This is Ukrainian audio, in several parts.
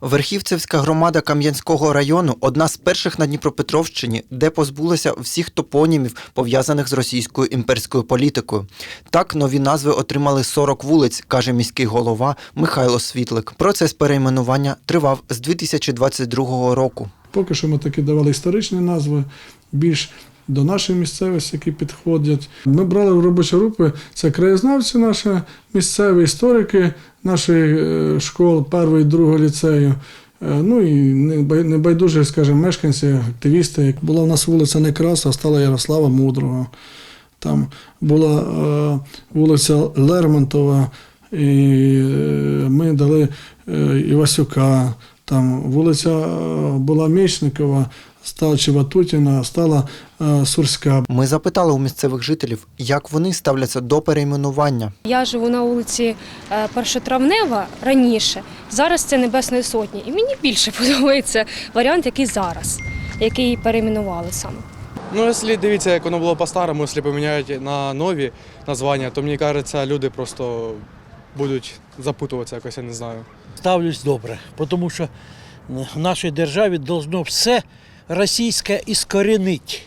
Верхівцевська громада Кам'янського району одна з перших на Дніпропетровщині, де позбулася всіх топонімів, пов'язаних з російською імперською політикою. Так нові назви отримали 40 вулиць, каже міський голова Михайло Світлик. Процес перейменування тривав з 2022 року. Поки що ми таки давали історичні назви, більш до нашої місцевості, які підходять. Ми брали в робочі групи це краєзнавці наші місцеві, історики нашої е, школ, першого і другого ліцею. е, Ну і небай- небайдужі, скажімо, мешканці, активісти. Була в нас вулиця Некраса, стала Ярослава Мудрого. Там була е, вулиця Лермонтова, і ми дали Івасюка. Там вулиця е, була Мечникова, стала Чеватутіна, стала е, Сурська. Ми запитали у місцевих жителів, як вони ставляться до перейменування. Я живу на вулиці е, Першотравнева раніше. Зараз це Небесної Сотні. І мені більше подобається варіант, який зараз, який перейменували саме. Ну, якщо дивіться, як воно було по-старому, якщо поміняють на нові названня, то мені кажеться, люди просто будуть запутуватися якось, я не знаю. ставлюсь добре, тому що в нашій державі должно все російське іскорінити.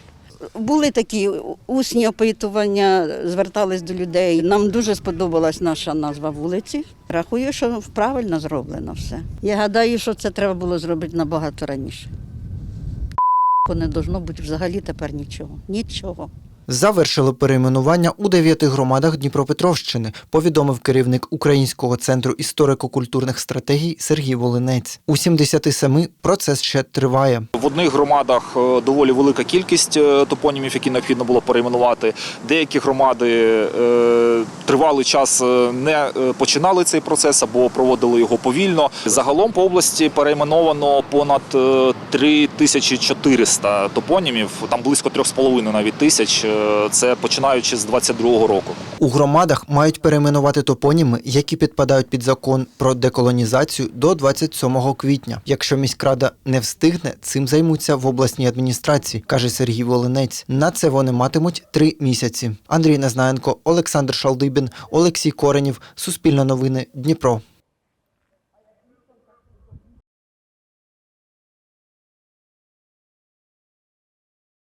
Були такі усні опитування, звертались до людей. Нам дуже сподобалась наша назва вулиці. Рахую, що правильно зроблено все. Я гадаю, що це треба було зробити набагато раніше. Не должно бути взагалі тепер нічого. Нічого. Завершили перейменування у дев'яти громадах Дніпропетровщини, повідомив керівник Українського центру історико-культурних стратегій Сергій Волинець. У 77 процес ще триває. В одних громадах е, доволі велика кількість е, топонімів, які необхідно було перейменувати. Деякі громади е, тривалий час не починали цей процес або проводили його повільно. Загалом по області перейменовано понад е, 3400 топонімів, там близько 3,5 навіть тисяч. Е, Це починаючи з 22-го року. У громадах мають перейменувати топоніми, які підпадають під закон про деколонізацію до 27 квітня. Якщо міськрада не встигне, цим займуться в обласній адміністрації, каже Сергій Волинець. На це вони матимуть три місяці. Андрій Незнаєнко, Олександр Шалдибін, Олексій Коренів, Суспільне новини, Дніпро.